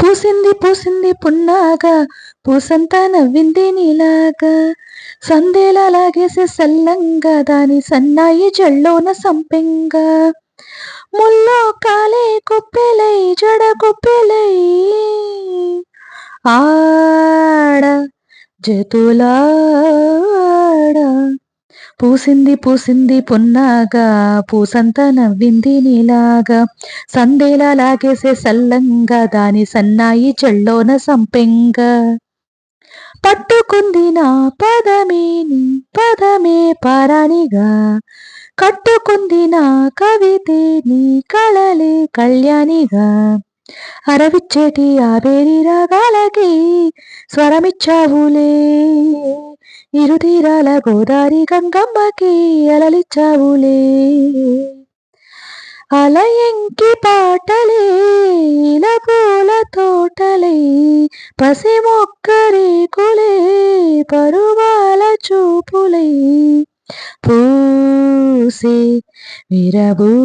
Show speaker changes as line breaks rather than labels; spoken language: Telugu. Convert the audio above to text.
పూసింది పూసింది పున్నాగా పూసంతా నవ్వింది నీలాగా. సందేలా లాగేసి సల్లంగా దాని సన్నాయి జల్లోన సంపెంగా. ముల్లో కాలే కుప్పెలై జడ కుప్పెలై. ఆడ జతులా పూసింది పూసింది పున్నాగా పూసంత నవ్వింది నీలాగా. సందేలా లాగేసే సల్లంగా దాని సన్నాయి చెల్లోన సంపెంగా. పట్టుకుంది నా పదమే నీ పదమే పరాణిగా. కట్టుకుంది నా కవితే నీ కళలే కళ్యాణిగా. అరవిచ్చేటి ఆవేరి రాగాలకి స్వరమిచ్చావులే. ఇరుతీరాల గోదారి గంగమ్మకి అలలిచ్చావులే. అలయంకి పాటలే ఇలా పూల తోటలే పసి మొక్కరేకులే పరువాల చూపులే. పూసే విరబూసే